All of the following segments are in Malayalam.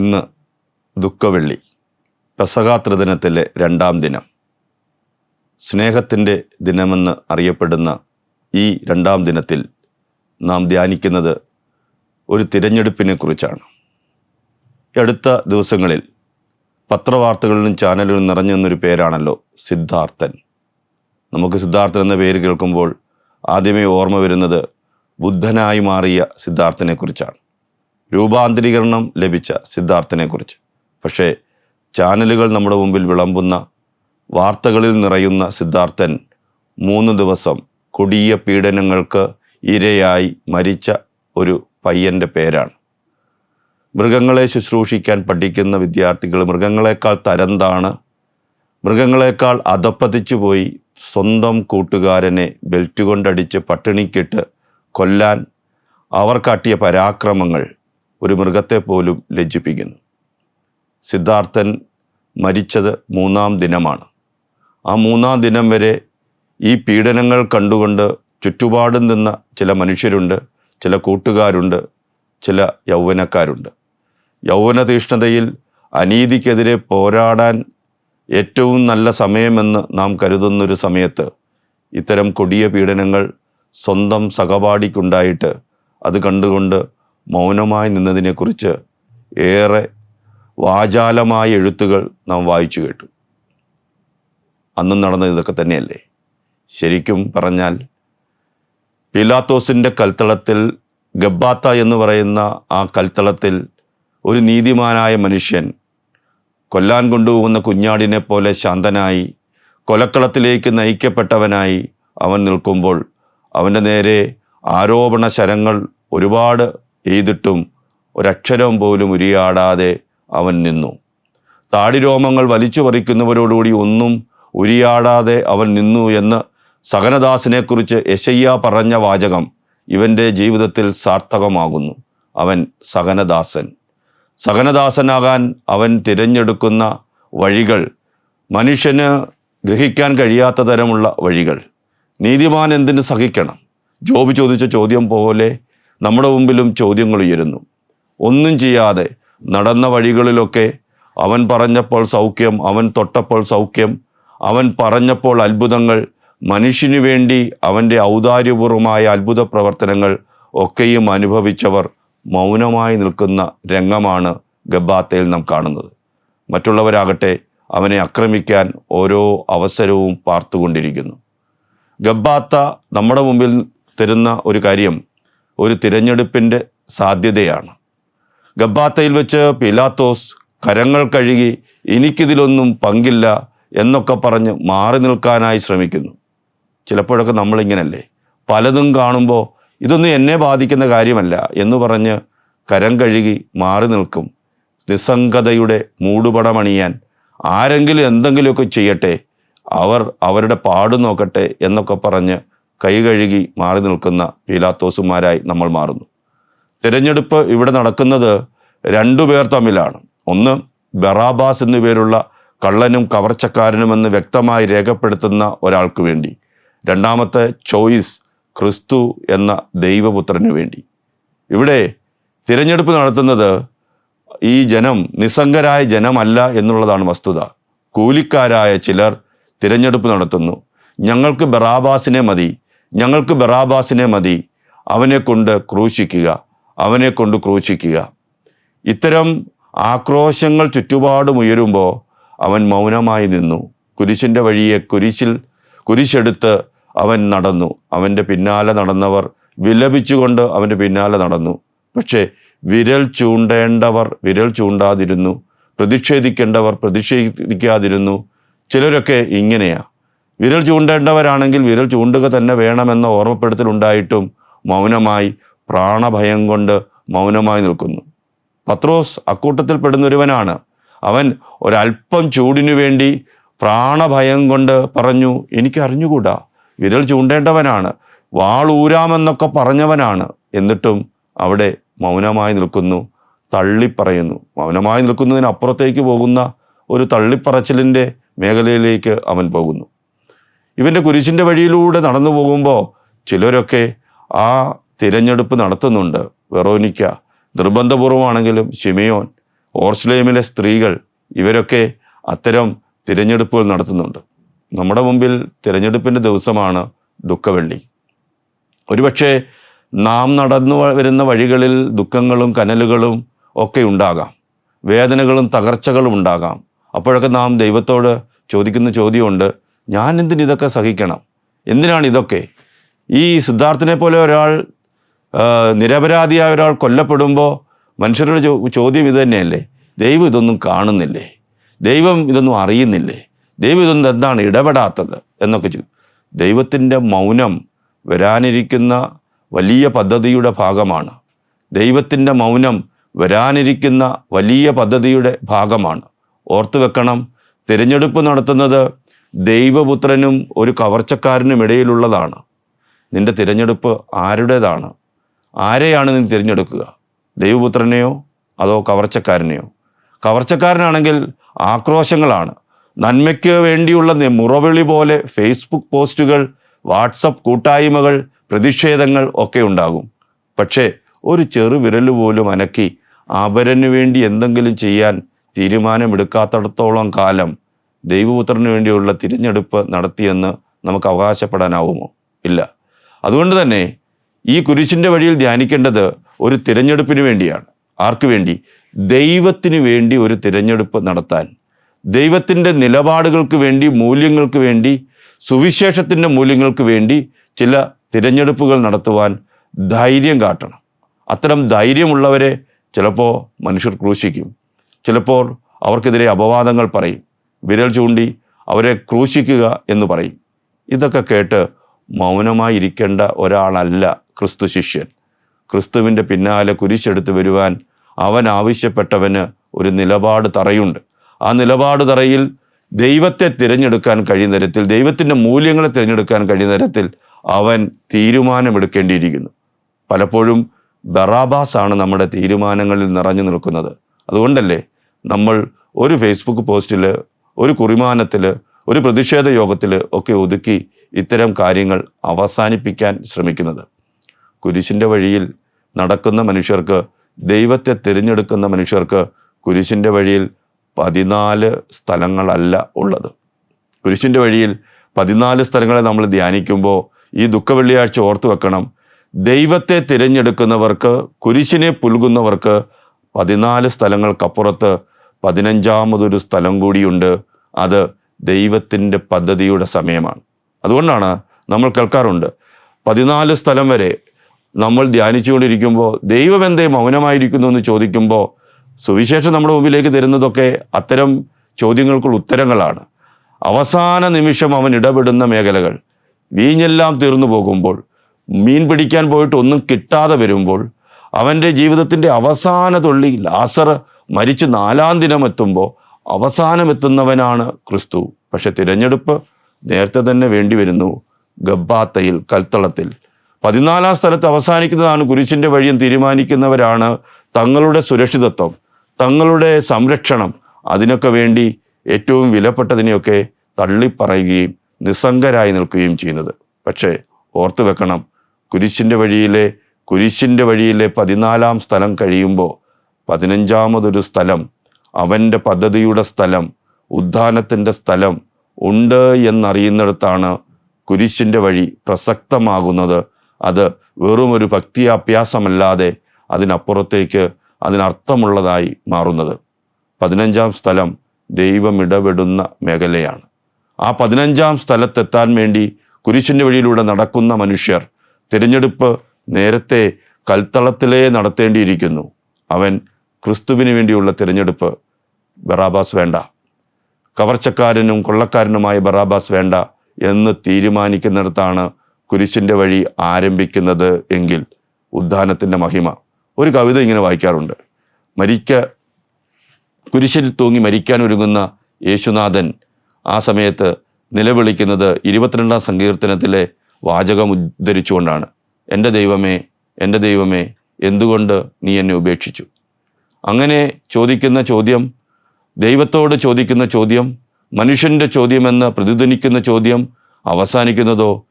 ഇന്ന് ദുഃഖവെള്ളി പെസകാ ദിനത്തിലെ രണ്ടാം ദിനം. സ്നേഹത്തിന്റെ ദിനമെന്ന് അറിയപ്പെടുന്ന ഈ രണ്ടാം ദിനത്തിൽ നാം ധ്യാനിക്കുന്നത് ഒരു തിരഞ്ഞെടുപ്പിനെ കുറിച്ചാണ്. അടുത്ത ദിവസങ്ങളിൽ പത്രവാർത്തകളിലും ചാനലുകളിലും നിറഞ്ഞു നിന്നൊരു പേരാണല്ലോ സിദ്ധാർത്ഥൻ. നമുക്ക് സിദ്ധാർത്ഥൻ എന്ന പേര് കേൾക്കുമ്പോൾ ആദ്യമേ ഓർമ്മ വരുന്നത് ബുദ്ധനായി മാറിയ സിദ്ധാർത്ഥനെ കുറിച്ചാണ്. രൂപാന്തരീകരണം ലഭിച്ച സിദ്ധാർത്ഥനെക്കുറിച്ച്. പക്ഷേ ചാനലുകൾ നമ്മുടെ മുമ്പിൽ വിളമ്പുന്ന വാർത്തകളിൽ നിറയുന്ന സിദ്ധാർത്ഥൻ മൂന്ന് ദിവസം കൊടിയ പീഡനങ്ങൾക്ക് ഇരയായി മരിച്ച ഒരു പയ്യന്റെ പേരാണ്. മൃഗങ്ങളെ ശുശ്രൂഷിക്കാൻ പഠിക്കുന്ന വിദ്യാർത്ഥികൾ മൃഗങ്ങളെക്കാൾ തരംതാണ് മൃഗങ്ങളെക്കാൾ അധപ്പതിച്ചു പോയി സ്വന്തം കൂട്ടുകാരനെ ബെൽറ്റ് കൊണ്ടടിച്ച് പട്ടിണിക്കിട്ട് കൊല്ലാൻ അവർ കാട്ടിയ പരാക്രമങ്ങൾ ഒരു മൃഗത്തെ പോലും ലജ്ജിപ്പിക്കുന്നു. സിദ്ധാർത്ഥൻ മരിച്ചത് മൂന്നാം ദിനമാണ്. ആ മൂന്നാം ദിനം വരെ ഈ പീഡനങ്ങൾ കണ്ടുകൊണ്ട് ചുറ്റുപാടും നിന്ന ചില മനുഷ്യരുണ്ട് ചില കൂട്ടുകാരുണ്ട് ചില യൗവനക്കാരുണ്ട്. യൗവന തീഷ്ണതയിൽ അനീതിക്കെതിരെ പോരാടാൻ ഏറ്റവും നല്ല സമയമെന്ന് നാം കരുതുന്നൊരു സമയത്ത് ഇത്തരം കൊടിയ പീഡനങ്ങൾ സ്വന്തം സഹപാഠിക്കുണ്ടായിട്ട് അത് കണ്ടുകൊണ്ട് മൗനമായി നിന്നതിനെക്കുറിച്ച് ഏറെ വാചാലമായ എഴുത്തുകൾ നാം വായിച്ചു കേട്ടു. അന്നും നടന്നത് ഇതൊക്കെ തന്നെയല്ലേ? ശരിക്കും പറഞ്ഞാൽ പിലാത്തോസിന്റെ കൽത്തളത്തിൽ ഗബ്ബാത്ത എന്ന് പറയുന്ന ആ കൽത്തളത്തിൽ ഒരു നീതിമാനായ മനുഷ്യൻ കൊല്ലാൻ കൊണ്ടുപോകുന്ന കുഞ്ഞാടിനെ പോലെ ശാന്തനായി കൊലക്കളത്തിലേക്ക് നയിക്കപ്പെട്ടവനായി അവൻ നിൽക്കുമ്പോൾ അവന്റെ നേരെ ആരോപണ ശരങ്ങൾ ഒരുപാട് എയ്തിട്ടും ഒരക്ഷരം പോലും ഉരിയാടാതെ അവൻ നിന്നു. താടിരോമങ്ങൾ വലിച്ചു പറിക്കുന്നവരോടുകൂടി ഒന്നും ഉരിയാടാതെ അവൻ നിന്നു എന്ന് സഹനദാസിനെക്കുറിച്ച് യശയ്യ പറഞ്ഞ വാചകം ഇവന്റെ ജീവിതത്തിൽ സാർത്ഥകമാകുന്നു. അവൻ സഹനദാസൻ. സഹനദാസനാകാൻ അവൻ തിരഞ്ഞെടുക്കുന്ന വഴികൾ മനുഷ്യന് ഗ്രഹിക്കാൻ കഴിയാത്ത തരമുള്ള വഴികൾ. നീതിമാൻ എന്തിന് സഹിക്കണം? ജോബ് ചോദിച്ച ചോദ്യം പോലെ നമ്മുടെ മുമ്പിലും ചോദ്യങ്ങൾ ഉയരുന്നു. ഒന്നും ചെയ്യാതെ നടന്ന വഴികളിലൊക്കെ അവൻ പറഞ്ഞപ്പോൾ സൗഖ്യം അവൻ തൊട്ടപ്പോൾ സൗഖ്യം അവൻ പറഞ്ഞപ്പോൾ അത്ഭുതങ്ങൾ മനുഷ്യനു വേണ്ടി അവന്റെ ഔദാര്യപൂർവമായ അത്ഭുത പ്രവർത്തനങ്ങൾ ഒക്കെയും അനുഭവിച്ചവർ മൗനമായി നിൽക്കുന്ന രംഗമാണ് ഗബ്ബാത്തയിൽ നാം കാണുന്നത്. മറ്റുള്ളവരാകട്ടെ അവനെ ആക്രമിക്കാൻ ഓരോ അവസരവും പാർത്തുകൊണ്ടിരിക്കുന്നു. ഗബ്ബാത്ത നമ്മുടെ മുമ്പിൽ തരുന്ന ഒരു കാര്യം ഒരു തിരഞ്ഞെടുപ്പിന്റെ സാധ്യതയാണ്. ഗബ്ബാത്തയിൽ വെച്ച് പിലാത്തോസ് കരങ്ങൾ കഴുകി എനിക്കിതിലൊന്നും പങ്കില്ല എന്നൊക്കെ പറഞ്ഞ് മാറി നിൽക്കാനായി ശ്രമിക്കുന്നു. ചിലപ്പോഴൊക്കെ നമ്മളിങ്ങനല്ലേ? പലതും കാണുമ്പോൾ ഇതൊന്നും എന്നെ ബാധിക്കുന്ന കാര്യമല്ല എന്ന് പറഞ്ഞ് കരം കഴുകി മാറി നിൽക്കും. നിസ്സംഗതയുടെ മൂടുപടമണിയാൻ ആരെങ്കിലും എന്തെങ്കിലുമൊക്കെ ചെയ്യട്ടെ അവർ അവരുടെ പാട് നോക്കട്ടെ എന്നൊക്കെ പറഞ്ഞ് കൈ കഴുകി മാറി നിൽക്കുന്ന പീലാത്തോസുമാരായി നമ്മൾ മാറുന്നു. തിരഞ്ഞെടുപ്പ് ഇവിടെ നടക്കുന്നത് രണ്ടു പേർ തമ്മിലാണ്. ഒന്ന് ബറാബാസ് എന്നുപേരുള്ള കള്ളനും കവർച്ചക്കാരനുമെന്ന് വ്യക്തമായി രേഖപ്പെടുത്തുന്ന ഒരാൾക്ക് വേണ്ടി. രണ്ടാമത്തെ ചോയ്സ് ക്രിസ്തു എന്ന ദൈവപുത്രന് വേണ്ടി. ഇവിടെ തിരഞ്ഞെടുപ്പ് നടത്തുന്നത് ഈ ജനം നിസ്സംഗരായ ജനമല്ല എന്നുള്ളതാണ് വസ്തുത. കൂലിക്കാരായ ചിലർ തിരഞ്ഞെടുപ്പ് നടത്തുന്നു. ഞങ്ങൾക്ക് ബറാബാസിനെ മതി. ഞങ്ങൾക്ക് ബറാബാസിനെ മതി. അവനെ കൊണ്ട് ക്രൂശിക്കുക. അവനെ കൊണ്ട് ക്രൂശിക്കുക. ഇത്തരം ആക്രോശങ്ങൾ ചുറ്റുപാടും ഉയരുമ്പോൾ അവൻ മൗനമായി നിന്നു. കുരിശിന്റെ വഴിയെ കുരിശിൽ കുരിശെടുത്ത് അവൻ നടന്നു. അവന്റെ പിന്നാലെ നടന്നവർ വിലപിച്ചുകൊണ്ട് അവന്റെ പിന്നാലെ നടന്നു. പക്ഷേ വിരൽ ചൂണ്ടേണ്ടവർ വിരൽ ചൂണ്ടാതിരുന്നു. പ്രതിഷേധിക്കേണ്ടവർ പ്രതിഷേധിക്കാതിരുന്നു. ചിലരൊക്കെ ഇങ്ങനെയാ. വിരൽ ചൂണ്ടേണ്ടവരാണെങ്കിൽ വിരൽ ചൂണ്ടുക തന്നെ വേണമെന്ന ഓർമ്മപ്പെടുത്തലുണ്ടായിട്ടും മൗനമായി പ്രാണഭയം കൊണ്ട് മൗനമായി നിൽക്കുന്നു. പത്രോസ് അക്കൂട്ടത്തിൽ പെടുന്നൊരുവനാണ്. അവൻ ഒരല്പം ചൂടിനു വേണ്ടി പ്രാണഭയം കൊണ്ട് പറഞ്ഞു എനിക്ക് അറിഞ്ഞുകൂടാ വിരൽ ചൂണ്ടേണ്ടവനാണ് വാളൂരാമെന്നൊക്കെ പറഞ്ഞവനാണ് എന്നിട്ടും അവിടെ മൗനമായി നിൽക്കുന്നു തള്ളിപ്പറയുന്നു. മൗനമായി നിൽക്കുന്നതിനപ്പുറത്തേക്ക് പോകുന്ന ഒരു തള്ളിപ്പറച്ചിലിന്റെ മേഖലയിലേക്ക് അവൻ പോകുന്നു. ഇവന്റെ കുരിശിന്റെ വഴിയിലൂടെ നടന്നു പോകുമ്പോൾ ചിലരൊക്കെ ആ തിരഞ്ഞെടുപ്പ് നടത്തുന്നുണ്ട്. വെറോനിക്ക നിർബന്ധപൂർവമാണെങ്കിലും ഷിമയോൻ ഓർസ്ലേമിലെ സ്ത്രീകൾ ഇവരൊക്കെ അത്തരം തിരഞ്ഞെടുപ്പുകൾ നടത്തുന്നുണ്ട്. നമ്മുടെ മുമ്പിൽ തിരഞ്ഞെടുപ്പിന്റെ ദിവസമാണ് ദുഃഖവെള്ളി. ഒരുപക്ഷെ നാം നടന്നു വരുന്ന വഴികളിൽ ദുഃഖങ്ങളും കനലുകളും ഒക്കെ ഉണ്ടാകാം. വേദനകളും തകർച്ചകളും ഉണ്ടാകാം. അപ്പോഴൊക്കെ നാം ദൈവത്തോട് ചോദിക്കുന്ന ചോദ്യമുണ്ട് ഞാൻ എന്തിന് ഇതൊക്കെ സഹിക്കണം? എന്തിനാണ് ഇതൊക്കെ? ഈ സിദ്ധാർത്ഥിനെ പോലെ ഒരാൾ നിരപരാധിയായ ഒരാൾ കൊല്ലപ്പെടുമ്പോൾ മനുഷ്യരുടെ ചോദ്യം ഇത് തന്നെയല്ലേ? ദൈവം ഇതൊന്നും കാണുന്നില്ലേ? ദൈവം ഇതൊന്നും അറിയുന്നില്ലേ? ദൈവം ഇതൊന്നും എന്താണ് ഇടപെടാത്തത് എന്നൊക്കെ ചോ ദൈവത്തിന്റെ മൗനം വരാനിരിക്കുന്ന വലിയ പദ്ധതിയുടെ ഭാഗമാണ്. ദൈവത്തിന്റെ മൗനം വരാനിരിക്കുന്ന വലിയ പദ്ധതിയുടെ ഭാഗമാണ്. ഓർത്തു വെക്കണം തിരഞ്ഞെടുപ്പ് നടത്തുന്നത് ദൈവപുത്രനും ഒരു കവർച്ചക്കാരനും ഇടയിലുള്ളതാണ്. നിന്റെ തിരഞ്ഞെടുപ്പ് ആരുടേതാണ്? ആരെയാണ് നീ തിരഞ്ഞെടുക്കുക? ദൈവപുത്രനെയോ അതോ കവർച്ചക്കാരനെയോ? കവർച്ചക്കാരനാണെങ്കിൽ ആക്രോശങ്ങളാണ്. നന്മയ്ക്ക് വേണ്ടിയുള്ള മുറവിളി പോലെ ഫേസ്ബുക്ക് പോസ്റ്റുകൾ വാട്സപ്പ് കൂട്ടായ്മകൾ പ്രതിഷേധങ്ങൾ ഒക്കെ ഉണ്ടാകും. പക്ഷേ ഒരു ചെറു വിരൽ പോലും അനക്കി അപരന് വേണ്ടി എന്തെങ്കിലും ചെയ്യാൻ തീരുമാനമെടുക്കാത്തടത്തോളം കാലം ദൈവപുത്രന് വേണ്ടിയുള്ള തിരഞ്ഞെടുപ്പ് നടത്തിയെന്ന് നമുക്ക് അവകാശപ്പെടാനാവുമോ? ഇല്ല. അതുകൊണ്ട് തന്നെ ഈ കുരിശിന്റെ വഴിയിൽ ധ്യാനിക്കേണ്ടത് ഒരു തിരഞ്ഞെടുപ്പിന് വേണ്ടിയാണ്. ആർക്കു വേണ്ടി? ദൈവത്തിന് വേണ്ടി ഒരു തിരഞ്ഞെടുപ്പ് നടത്താൻ. ദൈവത്തിന്റെ നിലപാടുകൾക്ക് വേണ്ടി മൂല്യങ്ങൾക്ക് വേണ്ടി സുവിശേഷത്തിന്റെ മൂല്യങ്ങൾക്ക് വേണ്ടി ചില തിരഞ്ഞെടുപ്പുകൾ നടത്തുവാൻ ധൈര്യം കാട്ടണം. അത്തരം ധൈര്യമുള്ളവരെ ചിലപ്പോൾ മനുഷ്യർ ക്രൂശിക്കും. ചിലപ്പോൾ അവർക്കെതിരെ അപവാദങ്ങൾ പറയും. വിരൽ ചൂണ്ടി അവരെ ക്രൂശിക്കുക എന്ന് പറയും. ഇതൊക്കെ കേട്ട് മൗനമായി ഇരിക്കേണ്ട ഒരാളല്ല ക്രിസ്തു ശിഷ്യൻ. ക്രിസ്തുവിന്റെ പിന്നാലെ കുരിശെടുത്ത് വരുവാൻ അവൻ ആവശ്യപ്പെട്ടവന് ഒരു നിലപാട് തറയുണ്ട്. ആ നിലപാട് തറയിൽ ദൈവത്തെ തിരഞ്ഞെടുക്കാൻ കഴിയുന്ന തരത്തിൽ ദൈവത്തിന്റെ മൂല്യങ്ങളെ തിരഞ്ഞെടുക്കാൻ കഴിയുന്ന തരത്തിൽ അവൻ തീരുമാനമെടുക്കേണ്ടിയിരിക്കുന്നു. പലപ്പോഴും ബറാബാസ് ആണ് നമ്മുടെ തീരുമാനങ്ങളിൽ നിറഞ്ഞു നിൽക്കുന്നത്. അതുകൊണ്ടല്ലേ നമ്മൾ ഒരു ഫേസ്ബുക്ക് പോസ്റ്റിൽ ഒരു കുറിമാനത്തിൽ ഒരു പ്രതിഷേധ യോഗത്തിൽ ഒക്കെ ഒതുക്കി ഇത്തരം കാര്യങ്ങൾ അവസാനിപ്പിക്കാൻ ശ്രമിക്കുന്നത്. കുരിശിന്റെ വഴിയിൽ നടക്കുന്ന മനുഷ്യർക്ക് ദൈവത്തെ തിരഞ്ഞെടുക്കുന്ന മനുഷ്യർക്ക് കുരിശിന്റെ വഴിയിൽ പതിനാല് സ്ഥലങ്ങളല്ല ഉള്ളത്. കുരിശിന്റെ വഴിയിൽ പതിനാല് സ്ഥലങ്ങളെ നമ്മൾ ധ്യാനിക്കുമ്പോൾ ഈ ദുഃഖവെള്ളിയാഴ്ച ഓർത്തു വെക്കണം. ദൈവത്തെ തിരഞ്ഞെടുക്കുന്നവർക്ക് കുരിശിനെ പുൽകുന്നവർക്ക് പതിനാല് സ്ഥലങ്ങൾക്കപ്പുറത്ത് പതിനഞ്ചാമതൊരു സ്ഥലം കൂടിയുണ്ട്. അത് ദൈവത്തിന്റെ പദ്ധതിയുടെ സമയമാണ്. അതുകൊണ്ടാണ് നമ്മൾ കേൾക്കാറുണ്ട് പതിനാല് സ്ഥലം വരെ നമ്മൾ ധ്യാനിച്ചുകൊണ്ടിരിക്കുമ്പോൾ എന്തേ മൗനമായിരിക്കുന്നു എന്ന് ചോദിക്കുമ്പോൾ സുവിശേഷം നമ്മുടെ മുമ്പിലേക്ക് തരുന്നതൊക്കെ അത്തരം ചോദ്യങ്ങൾക്കുള്ള ഉത്തരങ്ങളാണ്. അവസാന നിമിഷം അവൻ ഇടപെടുന്ന മേഖലകൾ വീഞ്ഞെല്ലാം തീർന്നു പോകുമ്പോൾ മീൻ പിടിക്കാൻ പോയിട്ട് ഒന്നും കിട്ടാതെ വരുമ്പോൾ അവന്റെ ജീവിതത്തിന്റെ അവസാന തുള്ളി ലാസർ മരിച്ച് നാലാം ദിനം എത്തുമ്പോൾ അവസാനം എത്തുന്നവനാണ് ക്രിസ്തു. പക്ഷെ തിരഞ്ഞെടുപ്പ് നേരത്തെ തന്നെ വേണ്ടി വരുന്നു ഗബ്ബാത്തയിൽ കൽത്തളത്തിൽ. പതിനാലാം സ്ഥലത്ത് അവസാനിക്കുന്നതാണ് കുരിശിന്റെ വഴിയും തീരുമാനിക്കുന്നവരാണ് തങ്ങളുടെ സുരക്ഷിതത്വം. തങ്ങളുടെ സംരക്ഷണം. അതിനൊക്കെ വേണ്ടി ഏറ്റവും വിലപ്പെട്ടതിനെയൊക്കെ തള്ളിപ്പറയുകയും നിസ്സംഗരായി നിൽക്കുകയും ചെയ്യുന്നത്. പക്ഷേ ഓർത്തു വെക്കണം കുരിശിന്റെ വഴിയിലെ കുരിശിന്റെ വഴിയിലെ പതിനാലാം സ്ഥലം കഴിയുമ്പോൾ പതിനഞ്ചാമതൊരു സ്ഥലം അവന്റെ പദ്ധതിയുടെ സ്ഥലം ഉദ്ധാനത്തിന്റെ സ്ഥലം ഉണ്ട് എന്നറിയുന്നിടത്താണ് കുരിശിന്റെ വഴി പ്രസക്തമാകുന്നത്. അത് വെറും ഒരു ഭക്തി അഭ്യാസമല്ലാതെ അതിനപ്പുറത്തേക്ക് അതിനർത്ഥമുള്ളതായി മാറുന്നത്. പതിനഞ്ചാം സ്ഥലം ദൈവം ഇടപെടുന്ന മേഖലയാണ്. ആ പതിനഞ്ചാം സ്ഥലത്തെത്താൻ വേണ്ടി കുരിശിന്റെ വഴിയിലൂടെ നടക്കുന്ന മനുഷ്യർ തിരഞ്ഞെടുപ്പ് നേരത്തെ കൽത്തളത്തിലേ നടത്തേണ്ടിയിരിക്കുന്നു. അവൻ ക്രിസ്തുവിന് വേണ്ടിയുള്ള തിരഞ്ഞെടുപ്പ് ബറാബാസ് വേണ്ട. കവർച്ചക്കാരനും കൊള്ളക്കാരനുമായ ബറാബാസ് വേണ്ട എന്ന് തീരുമാനിക്കുന്നിടത്താണ് കുരിശിന്റെ വഴി ആരംഭിക്കുന്നത് എങ്കിൽ ഉദ്ധാനത്തിന്റെ മഹിമ. ഒരു കവിത ഇങ്ങനെ വായിക്കാറുണ്ട്. മരിക്ക കുരിശിൽ തൂങ്ങി മരിക്കാൻ ഒരുങ്ങുന്ന യേശുനാഥൻ ആ സമയത്ത് നിലവിളിക്കുന്നത് ഇരുപത്തിരണ്ടാം സങ്കീർത്തനത്തിലെ വാചകം ഉദ്ധരിച്ചുകൊണ്ടാണ്. എന്റെ ദൈവമേ എന്റെ ദൈവമേ എന്തുകൊണ്ട് നീ എന്നെ ഉപേക്ഷിച്ചു? അങ്ങനെ ചോദിക്കുന്ന ചോദ്യം ദൈവത്തോട് ചോദിക്കുന്ന ചോദ്യം മനുഷ്യന്റെ ചോദ്യമെന്ന് പ്രതിധ്വനിക്കുന്ന ചോദ്യം അവസാനിക്കുന്നതോ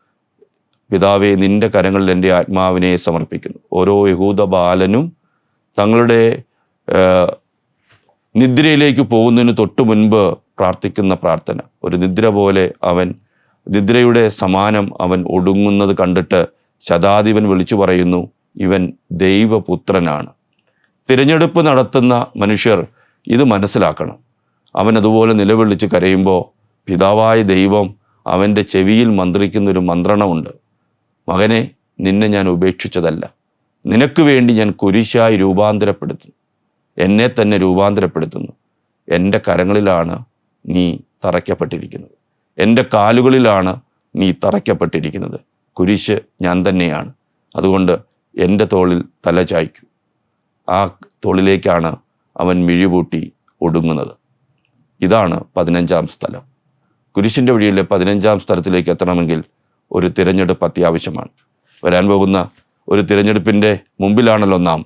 പിതാവേ നിന്റെ കരങ്ങളിൽ എന്റെ ആത്മാവിനെ സമർപ്പിക്കുന്നു. ഓരോ യഹൂദ ബാലനും തങ്ങളുടെ നിദ്രയിലേക്ക് പോകുന്നതിന് തൊട്ടു മുൻപ് പ്രാർത്ഥിക്കുന്ന പ്രാർത്ഥന. ഒരു നിദ്ര പോലെ അവൻ നിദ്രയുടെ സമാനം അവൻ ഒടുങ്ങുന്നത് കണ്ടിട്ട് ശതാധിപൻ വിളിച്ചു പറയുന്നു ഇവൻ ദൈവപുത്രനാണ്. തിരഞ്ഞെടുപ്പ് നടത്തുന്ന മനുഷ്യർ ഇത് മനസ്സിലാക്കണം. അവൻ അതുപോലെ നിലവിളിച്ച് കരയുമ്പോൾ പിതാവായ ദൈവം അവന്റെ ചെവിയിൽ മന്ത്രിക്കുന്നൊരു മന്ത്രണമുണ്ട്. മകനെ നിന്നെ ഞാൻ ഉപേക്ഷിച്ചതല്ല. നിനക്ക് വേണ്ടി ഞാൻ കുരിശായി രൂപാന്തരപ്പെടുത്തുന്നു. എന്നെ തന്നെ രൂപാന്തരപ്പെടുത്തുന്നു. എന്റെ കരങ്ങളിലാണ് നീ തറയ്ക്കപ്പെട്ടിരിക്കുന്നത്. എന്റെ കാലുകളിലാണ് നീ തറയ്ക്കപ്പെട്ടിരിക്കുന്നത്. കുരിശ് ഞാൻ തന്നെയാണ്. അതുകൊണ്ട് എന്റെ തോളിൽ തല ചായ്ക്കൂ. ആ തോളിലേക്കാണ് അവൻ മിഴിപൂട്ടി ഒടുങ്ങുന്നത്. ഇതാണ് പതിനഞ്ചാം സ്ഥലം. കുരിശിന്റെ വഴിയിലെ പതിനഞ്ചാം സ്ഥലത്തിലേക്ക് എത്തണമെങ്കിൽ ഒരു തിരഞ്ഞെടുപ്പ് അത്യാവശ്യമാണ്. വരാൻ പോകുന്ന ഒരു തിരഞ്ഞെടുപ്പിന്റെ മുമ്പിലാണല്ലോ നാം.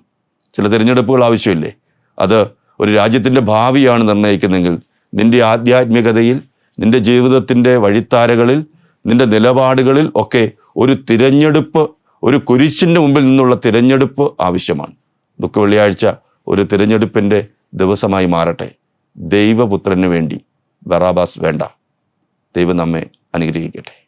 ചില തിരഞ്ഞെടുപ്പുകൾ ആവശ്യമില്ലേ? അത് ഒരു രാജ്യത്തിന്റെ ഭാവിയാണ് നിർണയിക്കുന്നതെങ്കിൽ നിന്റെ ആധ്യാത്മികതയിൽ നിന്റെ ജീവിതത്തിന്റെ വഴിത്താരകളിൽ നിന്റെ നിലപാടുകളിൽ ഒക്കെ ഒരു തിരഞ്ഞെടുപ്പ് ഒരു കുരിശിന്റെ മുമ്പിൽ നിന്നുള്ള തിരഞ്ഞെടുപ്പ് ആവശ്യമാണ്. ദുഃഖ വെള്ളിയാഴ്ച ഒരു തിരഞ്ഞെടുപ്പിന്റെ ദിവസമായി മാറട്ടെ. ദൈവപുത്രന് വേണ്ടി ബറാബാസ് വേണ്ട. ദൈവം നമ്മെ അനുഗ്രഹിക്കട്ടെ.